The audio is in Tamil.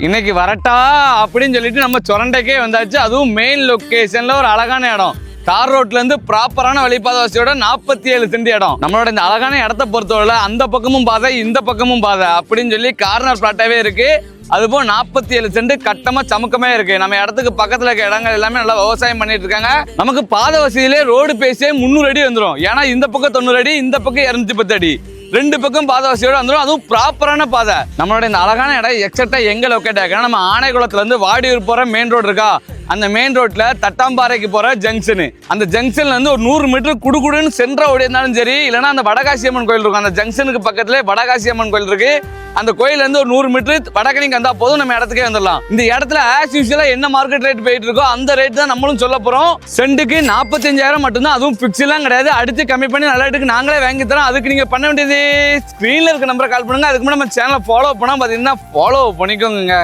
இன்னைக்கு வரட்டா அப்படின்னு சொல்லிட்டு நம்ம சுரண்டைக்கே வந்தாச்சு. அதுவும் மெயின் லொக்கேஷன்ல ஒரு அழகான இடம். தார் ரோட்ல இருந்து ப்ராப்பரான வழிபாதை வசதியோட நாற்பத்தி ஏழு சென்ட் இடம். நம்மளோட இந்த அழகான இடத்த பொறுத்தவரை அந்த பக்கமும் பாதை இந்த பக்கமும் பாதை அப்படின்னு சொல்லி கார்னர் பிளாட்டாவே இருக்கு. அதுபோல் நாற்பத்தி ஏழு சென்ட் கட்டமா சமுக்கமே இருக்கு. நம்ம இடத்துக்கு பக்கத்துல இருக்க இடங்கள் எல்லாமே நல்லா விவசாயம் பண்ணிட்டு இருக்காங்க. நமக்கு பாதை வசதியிலே ரோடு பேசியே முந்நூறு அடி வந்துடும் ஏன்னா இந்த பக்கம் தொண்ணூறு அடி இந்த பக்கம் இரநூத்தி பத்து அடி. ரெண்டு பக்கம் பாதை வசதியோட வந்துடும் அதுவும் ப்ராப்பரான பாதை. நம்மளோட இந்த அழகான இடம் எக்ஸாக்டா எங்க லொக்கேட் ஆகுனா நம்ம ஆனைக்குளத்துல இருந்து வாடியூர் போற மெயின் ரோடு இருக்கா? அந்த மெயின் ரோட்ல தட்டாம்பாறைக்கு போற ஜங்ஷனு அந்த ஜங்ஷன்ல இருந்து ஒரு நூறு மீட்டர் குடுகுடுன்னு சென்ற ஓடி இருந்தாலும் சரி இல்லைன்னா அந்த வடகாசி அம்மன் கோயில் இருக்கும். அந்த ஜங்ஷனுக்கு பக்கத்துல வடகாசி அம்மன் கோயில் இருக்கு. அந்த கோயிலேருந்து இருந்து ஒரு நூறு மீட்டர் வடகணிக்கு வந்தா போதும் நம்ம இடத்துக்கே வந்துடலாம். இந்த இடத்துல ஆஸ் யூஸ்வலா என்ன மார்க்கெட் ரேட் போயிட்டு இருக்கோ அந்த ரேட் தான் நம்மளும் சொல்ல போறோம். சென்ட்டுக்கு நாற்பத்தஞ்சாயிரம் மட்டும்தான் அதுவும் ஃபிக்ஸ் எல்லாம் கிடையாது. அடுத்து கம்மி பண்ணி நல்ல ரேட்டுக்கு நாங்களே வாங்கி தரோம். அதுக்கு நீங்க பண்ண வேண்டியது ஸ்க்ரீன்ல இருக்க நம்பரை கால் பண்ணுங்க. அதுக்கு முன்னாடி நம்ம சேனலை ஃபாலோ பண்ணா பாத்தீங்கன்னா ஃபாலோ பண்ணிக்கோங்க